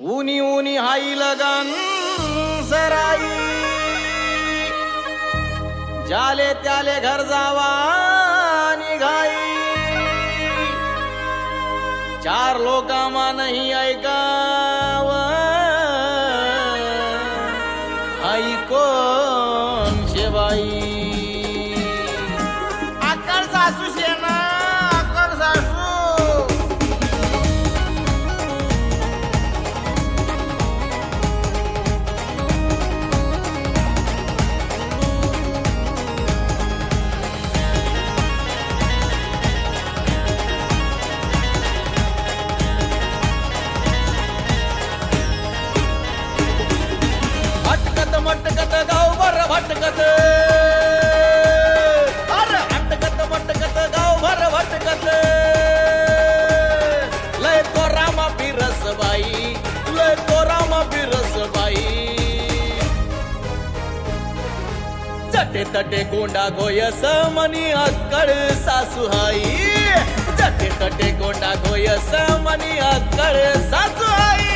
उनी उनी हाई लगन सराई. जाले त्याले घर जावा निघाई. चार लोकामा नाही ऐकाव. आई कोण शेबाई आकड सासू शेण गावभर भटकत अरे भटकत मटकत गावभर भटकत लय तो रामा बिरस बाई लय तो रामा बिरस बाई चटे तटे गोंडा गोयस मनी अक्कड सासू हाई. चटे तटे गोंडा गोयस मनी अक्कड सासू हाई.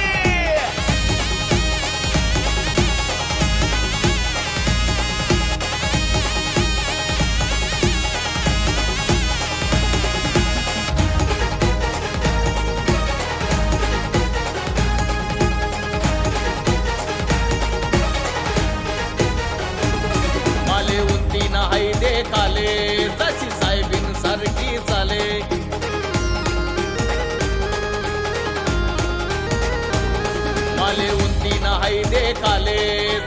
माले उंती नाही देखाले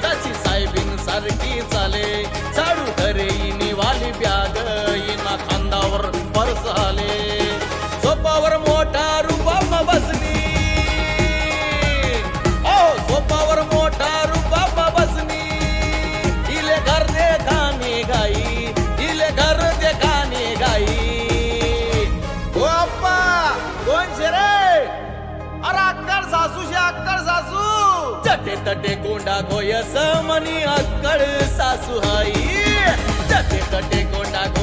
तशी साहेबीन सारखी चाले. चाडू धरे निवाली प्या तटे कोंडा गोयस मनी अक्कळ सासू हाई. चटे तटे कोंडा गोयस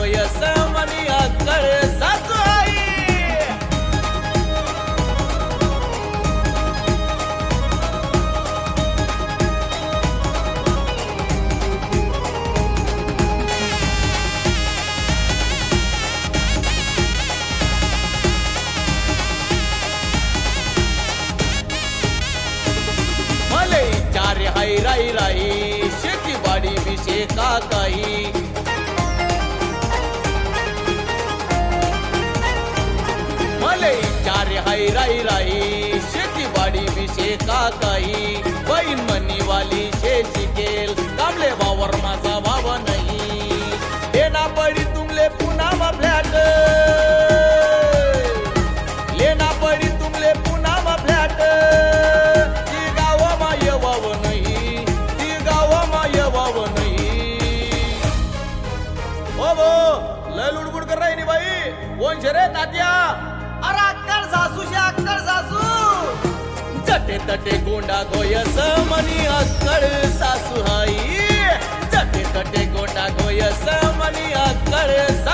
राई राई राई शेतीवाडी विषे का काही मले चार हाय राई राई शेतीवाडी विषे का काही मनी वाली लय लुडबुड कर राहिनी बाई कोण शे रे तात्या। अरे अक्कल सासू शे अक्कल सासू। चटे तटे गोंडा गोयस मनी अक्कल सासू हाई। चटे तटे गोंडा गोयस मनी अक्कल सासू